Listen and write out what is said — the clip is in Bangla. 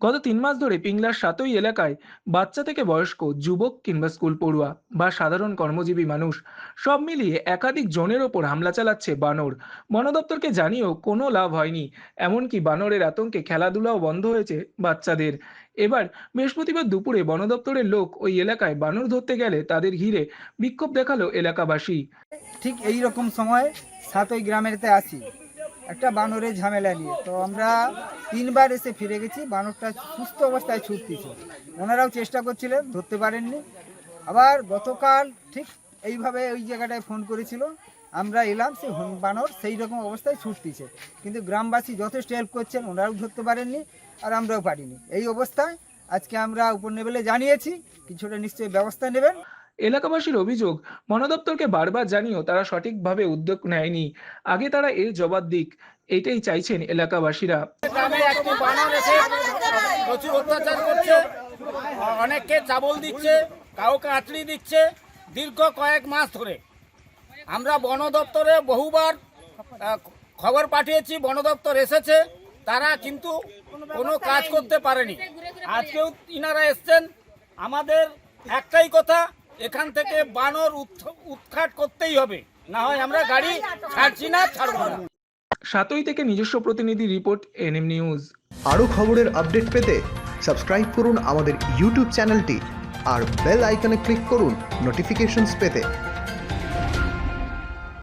গত তিন মাস ধরে পিংলার সাতই এলাকায় বাচ্চা থেকে বয়স্ক, যুবক কিংবা স্কুল পড়ুয়া বা সাধারণ কর্মজীবী মানুষ সব মিলিয়ে একাধিক জনের ওপর হামলা চালাচ্ছে বানর। বন দপ্তরকে জানিয়েও কোনো লাভ হয়নি, এমনকি বানরের আতঙ্কে খেলাধুলাও বন্ধ হয়েছে বাচ্চাদের। এবার বৃহস্পতিবার দুপুরে বন দপ্তরের লোক ওই এলাকায় বানর ধরতে গেলে তাদের ঘিরে বিক্ষোভ দেখাল এলাকাবাসী। ঠিক এই রকম সময় সাতই গ্রামেরতে আসি। একটা বানরের ঝামেলা নিয়ে। তো আমরা তিনবার এসে ফিরে গেছি, বানরটা সুস্থ অবস্থায় ছুটতেছে। ওনারাও চেষ্টা করছিলেন, ধরতে পারেননি। আবার গতকাল ঠিক এইভাবে ওই জায়গাটায় ফোন করেছিল, আমরা এলাম হন- বানর সেই রকম অবস্থায় ছুটতেছে। কিন্তু গ্রামবাসী যথেষ্ট হেল্প করছেন, ওনারাও ধরতে পারেননি, আর আমরাও পারিনি। এই অবস্থায় আজকে আমরা উপর লেভেলে জানিয়েছি, কিছুটা নিশ্চয়ই ব্যবস্থা নেবেন। এলাকাবাসীর অভিযোগ বন দপ্তরকে বারবার জানিয়েও তারা সঠিকভাবে উদ্যোগ নেয়নি। আগে তারা এর জবাব দিক, এটাই চাইছেন এলাকাবাসীরা। অনেককে চাবল দিচ্ছে, কাউকে আঁচড়ি দিচ্ছে দীর্ঘ কয়েক মাস ধরে। আমরা বন দপ্তরে বহুবার খবর পাঠিয়েছি বন দপ্তর এসেছে, তারা কিন্তু কোনো কাজ করতে পারেনি। আজকেও ইনারা এসছেন। আমাদের একটাই কথা এখান থেকে বানর উৎখাট করতেই হবে। না হয় আমরা গাড়ি ছাড়ছি না ছাড়বো না। সাতই থেকে নিজস্ব প্রতিনিধি রিপোর্ট এনএম নিউজ। আরও খবরের আপডেট পেতে সাবস্ক্রাইব করুন আমাদের ইউটিউব চ্যানেলটি আর বেল আইকনে ক্লিক করুন নোটিফিকেশনস পেতে।